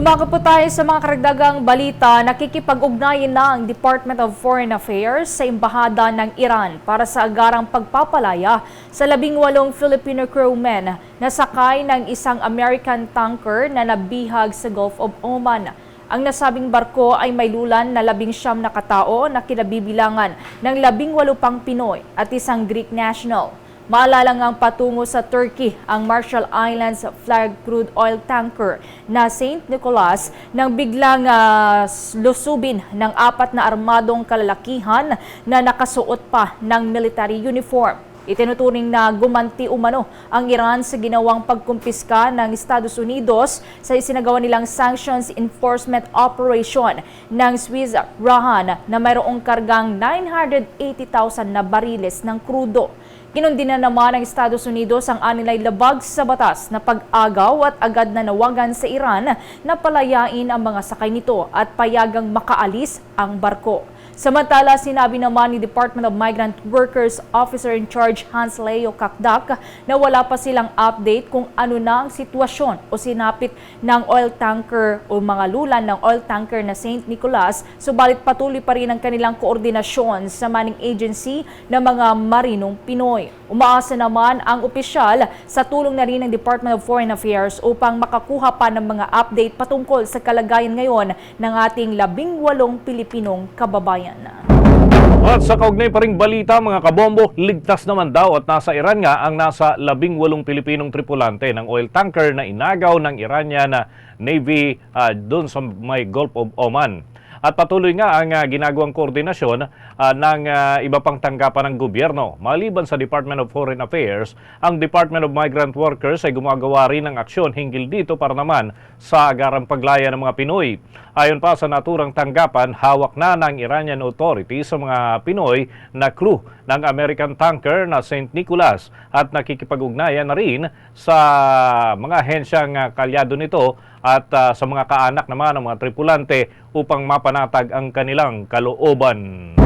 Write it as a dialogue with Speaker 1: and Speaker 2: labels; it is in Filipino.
Speaker 1: Dumako po tayo sa mga karagdagang balita. Nakikipag-ugnayan na ang Department of Foreign Affairs sa Embahada ng Iran para sa agarang pagpapalaya sa labing walong Filipino crewmen na sakay ng isang American tanker na nabihag sa Gulf of Oman. Ang nasabing barko ay may lulan na labing siyam na katao na kinabibilangan ng labing walo pang Pinoy at isang Greek national. Maalala ngang patungo sa Turkey ang Marshall Islands flag crude oil tanker na St. Nicholas nang biglang ah, lusubin ng apat na armadong kalalakihan na nakasuot pa ng military uniform. Itinuturing na gumanti umano ang Iran sa ginawang pagkumpiska ng Estados Unidos sa isinagawa nilang sanctions enforcement operation ng Swiss Rahan na mayroong kargang 980,000 na bariles ng krudo. Kinundi na naman ng Estados Unidos ang anilay labag sa batas na pag-agaw at agad na nawagan sa Iran na palayain ang mga sakay nito at payagang makaalis ang barko. Samantala, sinabi naman ni Department of Migrant Workers Officer in Charge Hans Leo Kakdak na wala pa silang update kung ano na ang sitwasyon o sinapit ng oil tanker o mga lulan ng oil tanker na St. Nicholas, subalit patuloy pa rin ang kanilang koordinasyon sa manning agency ng mga marinong Pinoy. Umaasa naman ang opisyal sa tulong na rin ng Department of Foreign Affairs upang makakuha pa ng mga update patungkol sa kalagayan ngayon ng ating labing walong Pilipinong kababayan.
Speaker 2: At sa kaugnay pa ring balita mga kabombo, ligtas naman daw at nasa Iran nga ang nasa labing walong Pilipinong tripulante ng oil tanker na inagaw ng Iranian na Navy ah, doon sa may Gulf of Oman. At patuloy nga ang ah, ginagawang koordinasyon ah, ng ah, iba pang tanggapan ng gobyerno. Maliban sa Department of Foreign Affairs, ang Department of Migrant Workers ay gumagawa rin ng aksyon hinggil dito para naman sa agarang paglaya ng mga Pinoy. Ayon pa sa naturang tanggapan, hawak na ng Iranian authorities sa mga Pinoy na crew ng American tanker na St. Nicholas at nakikipag-ugnayan na rin sa mga hensyang ah, kalyado nito at ah, sa mga kaanak naman ng mga tripulante upang mapanatag ang kanilang kalooban.